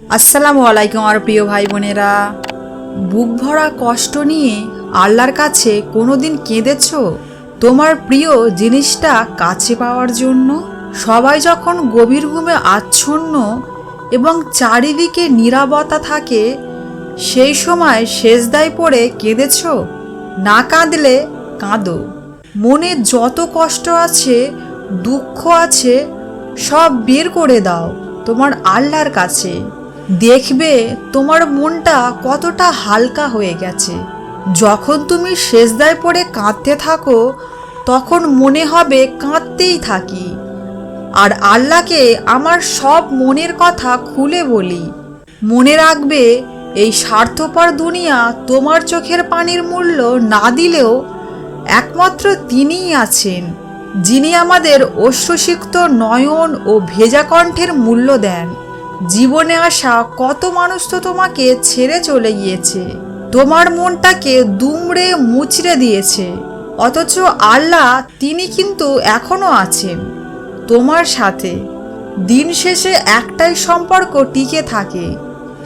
আসসালামু আলাইকুম আমার প্রিয় ভাই বোনেরা। বুক ভরা কষ্ট নিয়ে আল্লাহর কাছে কোনো দিন কেঁদেছ? তোমার প্রিয় জিনিসটা কাছে পাওয়ার জন্য? সবাই যখন গভীর ঘুমে আচ্ছন্ন এবং চারিদিকে নীরবতা থাকে, সেই সময় শেষদায় পড়ে কেঁদেছ? না কাঁদলে কাঁদো। মনে যত কষ্ট আছে, দুঃখ আছে, সব বের করে দাও তোমার আল্লাহর কাছে। দেখবে তোমার মনটা কতটা হালকা হয়ে গেছে। যখন তুমি সেজদায় পড়ে কাঁদতে থাকো, তখন মনে হবে কাঁদতেই থাকি। আর আল্লাহকে আমার সব মনের কথা খুলে বলি। মনে রাখবে, এই স্বার্থপর দুনিয়া তোমার চোখের পানির মূল্য না দিলেও একমাত্র তিনিই আছেন, যিনি আমাদের অশ্রুসিক্ত নয়ন ও ভেজা কণ্ঠের মূল্য দেন। জীবনে আসা কত মানুষ তো তোমাকে ছেড়ে চলে গিয়েছে। তোমার মনটাকে দুমড়ে মুচড়ে দিয়েছে। অথচ আল্লাহ তিনি কিন্তু এখনও আছেন তোমার সাথে। দিন শেষে একটাই সম্পর্ক টিকে থাকে,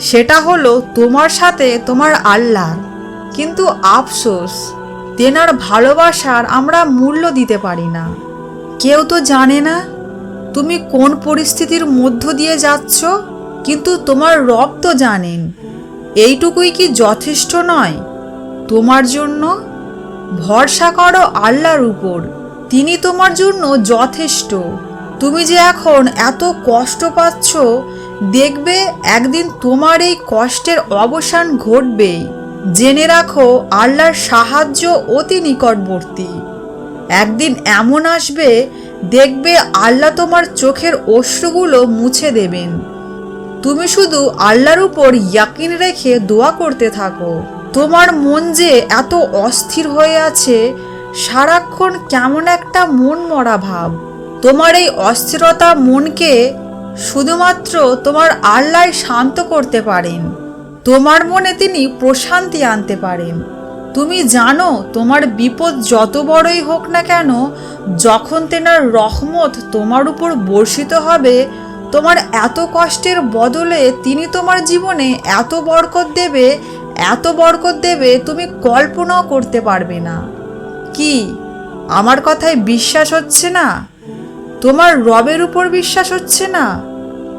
সেটা হলো তোমার সাথে তোমার আল্লাহ। কিন্তু আফসোস, তেনার ভালোবাসার আমরা মূল্য দিতে পারি না। কেউ তো জানে না তুমি কোন পরিস্থিতির মধ্য দিয়ে যাচ্ছ? কিন্তু তোমার রব তো জানেন। এইটুকুই কি যথেষ্ট নয়? তোমার জন্য ভরসা করো আল্লাহর উপর। তিনি তোমার জন্য যথেষ্ট। তুমি যে এখন এত কষ্ট পাচ্ছ, দেখবে একদিন তোমার এই কষ্টের অবসান ঘটবেই। জেনে রাখো, আল্লাহর সাহায্য অতি নিকটবর্তী। একদিন এমন আসবে দেখবে আল্লাহ তোমার চোখের অশ্রুগুলো মুছে দেবেন। তুমি শুধু আল্লাহর উপর ইয়াকিন রেখে দোয়া করতে থাকো। তোমার মন যে এত অস্থির হয়ে আছে, সারাক্ষণ কেমন একটা মন মরা ভাব। তোমার এই অস্থিরতা মনকে শুধুমাত্র তোমার আল্লাহ শান্ত করতে পারেন। তোমার মনে তিনি প্রশান্তি আনতে পারেন। তুমি জানো, তোমার বিপদ যত বড়ই হোক না কেন, যখন তেনার রহমত তোমার উপর বর্ষিত হবে, তোমার এত কষ্টের বদলে তিনি তোমার জীবনে এত বরকত দেবে, এত বরকত দেবে তুমি কল্পনাও করতে পারবে না। কি? আমার কথায় বিশ্বাস হচ্ছে না? তোমার রবের উপর বিশ্বাস হচ্ছে না?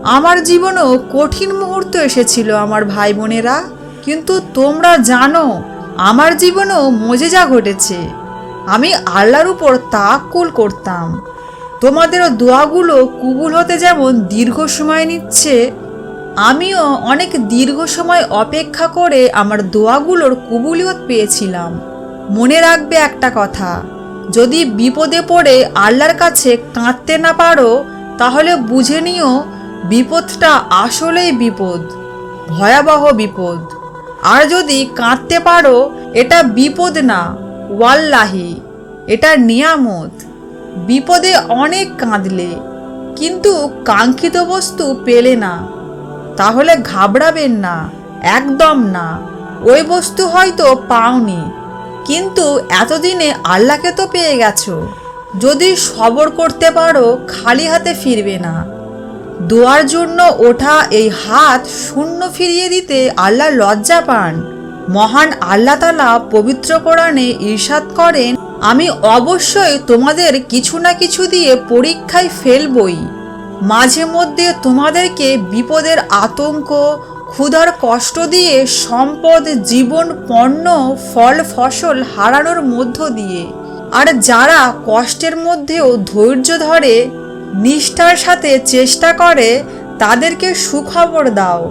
আমার জীবনেও কঠিন মুহূর্ত এসেছিল, আমার ভাই বোনেরা। কিন্তু তোমরা জানো আমার জীবনেও মজেজা ঘটেছে। আমি আল্লাহর উপর তাকুল করতাম। তোমাদেরও দোয়াগুলো কুবুল হতে যেমন দীর্ঘ সময় নিচ্ছে, আমিও অনেক দীর্ঘ সময় অপেক্ষা করে আমার দোয়াগুলোর কুবুলিয়ত পেয়েছিলাম। মনে রাখবে একটা কথা, যদি বিপদে পড়ে আল্লাহর কাছে কাঁদতে না পারো, তাহলে বুঝে নিও বিপদটা আসলেই বিপদ, ভয়াবহ বিপদ। আর যদি কাঁদতে পারো, এটা বিপদ না, ওয়াল্লাহি, এটা নিয়ামত। বিপদে অনেক কাঁদলে, কিন্তু কাঙ্ক্ষিত বস্তু পেলে না। তাহলে ঘাবড়াবেন না, একদম না। ওই বস্তু হয়তো পাওনি, কিন্তু এতদিনে আল্লাহকে তো পেয়ে গেছো। যদি সবর করতে পারো, খালি হাতে ফিরবে না। দোয়ার জন্য ওঠা এই হাত শূন্য ফিরিয়ে দিতে আল্লাহ লজ্জা পান। মহান আল্লাহ তালা পবিত্র কোরআনে ঈর্ষাদ করেন, আমি অবশ্যই তোমাদের কিছু না কিছু দিয়ে পরীক্ষায় ফেলবই। মাঝে মধ্যে তোমাদেরকে বিপদের আতঙ্ক, ক্ষুধার কষ্ট দিয়ে সম্পদ, জীবন, পণ্য, ফল, ফসল হারানোর মধ্য দিয়ে। আর যারা কষ্টের মধ্যেও ধৈর্য ধরে নিষ্ঠার সাথে চেষ্টা করে তাদেরকে সুখবর দাও।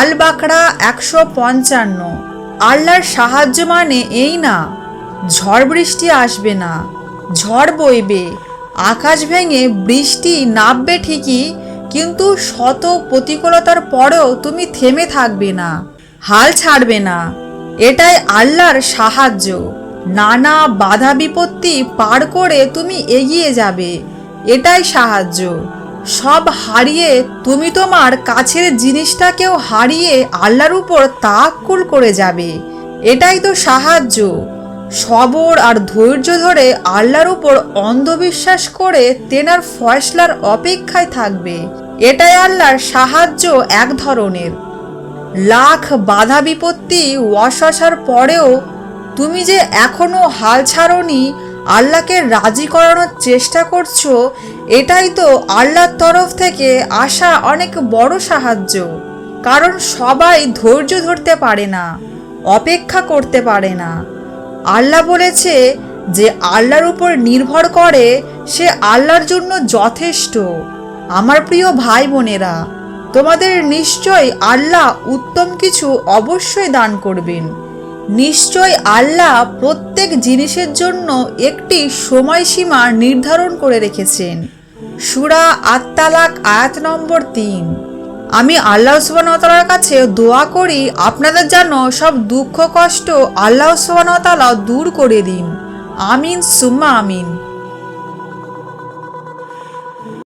আল বাকরা একশো পঞ্চান্ন। আল্লাহর সাহায্য মানে এই না, ঝড় বৃষ্টি আসবে না, ঝড় বইবে, আকাশ ভেঙে বৃষ্টি নামবে ঠিকই, কিন্তু শত প্রতিকূলতার পরেও তুমি থেমে থাকবে না, হাল ছাড়বে না। এটাই আল্লাহর সাহায্য। নানা বাধা বিপত্তি পার করে তুমি এগিয়ে যাবে। এটাই সাহায্য। সব হারিয়ে তুমি তোমার কাছের জিনিসটাকেও হারিয়ে আল্লাহর উপর তাক্কুল করে যাবে। এটাই তো সাহায্য। সবর আর ধৈর্য ধরে আল্লাহর উপর অন্ধবিশ্বাস করে তেনার ফয়সলার অপেক্ষায় থাকবে। এটাই আল্লাহর সাহায্য এক ধরনের। লাখ বাধা বিপত্তি ওয়াশাসার পরেও তুমি যে এখনও হাল ছাড়নি আল্লাহকে রাজি করানোর চেষ্টা করছ, এটাই তো আল্লাহর তরফ থেকে আসা অনেক বড় সাহায্য। কারণ সবাই ধৈর্য ধরতে পারে না, অপেক্ষা করতে পারে না। আল্লাহ বলেছে যে আল্লাহর উপর নির্ভর করে, সে আল্লাহর জন্য যথেষ্ট। আমার প্রিয় ভাই বোনেরা, তোমাদের নিশ্চয় আল্লাহ উত্তম কিছু অবশ্যই দান করবেন। নিশ্চয় আল্লাহ প্রত্যেক জিনিসের জন্য একটি সময়সীমা নির্ধারণ করে রেখেছেন। সুরা আত্মালাক আয়াত নম্বর তিন। আমি আল্লাহ সুবানতালার কাছে দোয়া করি, আপনাদের যেন সব দুঃখ, কষ্ট আল্লাহ সুবানতালা দূর করে দিন। আমিন, সুম্মা আমিন।